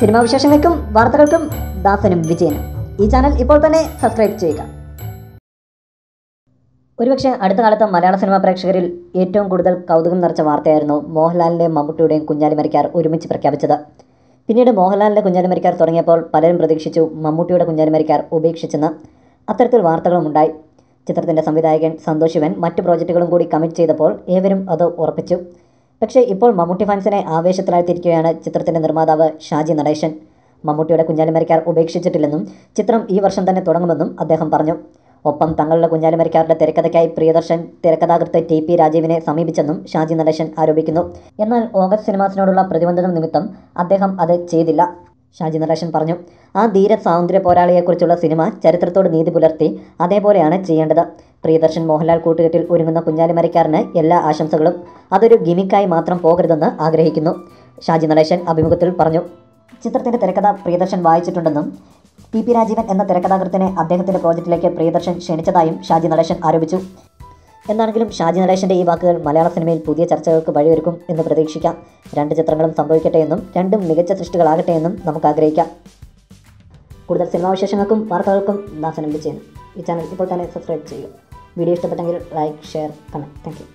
Cinema വിശേഷങ്ങൾക്കും വാർത്തകൾക്കും ദാസനും വിജയനും. ഈ ചാനൽ ഇപ്പോൾ തന്നെ സബ്സ്ക്രൈബ് ചെയ്യുക. ഒരുപക്ഷെ അടുത്ത കാലത്ത് മലയാള സിനിമാ പ്രേക്ഷകരിൽ ഏറ്റവും കൂടുതൽ കൗതുകം നിറച്ച വാർത്തയായിരുന്നു മോഹൻലാലിന്റെയും മമ്മൂട്ടിയുടെയും കുഞ്ഞാലിമരിക്കാർ ഒരുമിച്ച് പ്രഖ്യാപിച്ചത്. പിന്നീട് മോഹൻലാലിന്റെ കുഞ്ഞാലിമരിക്കാർ തുടങ്ങിയപ്പോൾ പലരും പ്രതീക്ഷിച്ചു മമ്മൂട്ടിയുടെ കുഞ്ഞാലിമരിക്കാർ ഉപേക്ഷിച്ചെന്ന് അത്തരത്തിൽ വാർത്തകളുമുണ്ടായി ചിത്രത്തിന്റെ സംവിധായകൻ സന്തോഷിവൻ മറ്റ് പ്രോജക്റ്റുകളും കൂടി കമ്മിറ്റ് ചെയ്തപ്പോൾ ഏവരും അത് ഉറപ്പിച്ചു. പക്ഷേ ഇപ്പോൾ മമ്മൂട്ടി ഫാൻസിനെ ആവേശത്തിലാഴ്ത്തിയിരിക്കുകയാണ് ചിത്രത്തിന്റെ നിർമ്മാതാവ് ഷാജി നടേശൻ. മമ്മൂട്ടിയുടെ കുഞ്ഞാലിമരിക്കാർ ഉപേക്ഷിച്ചിട്ടില്ലെന്നും ചിത്രം ഈ വർഷം തന്നെ തുടങ്ങുമെന്നും അദ്ദേഹം പറഞ്ഞു. ഒപ്പം തങ്ങളുടെ കുഞ്ഞാലിമരിക്കാരുടെ തിരക്കഥയ്ക്കായി പ്രിയദർശൻ തിരക്കഥാകൃത്ത് ടി പി രാജീവിനെ സമീപിച്ചെന്നും ഷാജി നടേശൻ ആരോപിക്കുന്നു. എന്നാൽ ഓഗസ്റ്റ് സിനിമാസിനോടുള്ള പ്രതിബന്ധത നിമിത്തം അദ്ദേഹം അത് ചെയ്തില്ല. ഷാജി നടേശൻ പറഞ്ഞു. ആ ധീര സ്വാതന്ത്ര്യ പോരാളിയെക്കുറിച്ചുള്ള സിനിമ ചരിത്രത്തോട് നീതി പുലർത്തി അതേപോലെയാണ് ചെയ്യേണ്ടത്. പ്രിയദർശൻ മോഹൻലാൽ കൂട്ടുകെട്ടിൽ ഒരുങ്ങുന്ന കുഞ്ഞാലിമരക്കാരന് എല്ലാ ആശംസകളും. അതൊരു ഗിമിക്കായി മാത്രം പോകരുതെന്ന് ആഗ്രഹിക്കുന്നു. ഷാജി നടേശൻ അഭിമുഖത്തിൽ പറഞ്ഞു. ചിത്രത്തിന്റെ തിരക്കഥ പ്രിയദർശൻ വായിച്ചിട്ടുണ്ടെന്നും പി പി രാജീവൻ എന്ന തിരക്കഥാകൃത്തിനെ അദ്ദേഹത്തിന്റെ പ്രോജക്റ്റിലേക്ക് പ്രിയദർശൻ ക്ഷണിച്ചതായും ഷാജി നടേശൻ ആരോപിച്ചു. എന്നാണെങ്കിലും ഷാജി നടേശന്റെ ഈ വാക്കുകൾ മലയാള സിനിമയിൽ പുതിയ ചർച്ചകൾക്ക് വഴിയൊരുക്കും എന്ന് പ്രതീക്ഷിക്കാം. രണ്ട് ചിത്രങ്ങളും സംഭവിക്കട്ടെ എന്നും രണ്ടും മികച്ച സൃഷ്ടികളാകട്ടെ എന്നും നമുക്ക് ആഗ്രഹിക്കാം. കൂടുതൽ സിനിമാ വിശേഷങ്ങൾക്കും വാർത്തകൾക്കും ദാസനം ചെയ്യുന്നു ഈ ചാനൽ ഇപ്പോൾ തന്നെ സബ്സ്ക്രൈബ് ചെയ്യുക. വീഡിയോ ഇഷ്ടപ്പെട്ടെങ്കിൽ ലൈക്ക് ഷെയർ കമന്റ് താങ്ക്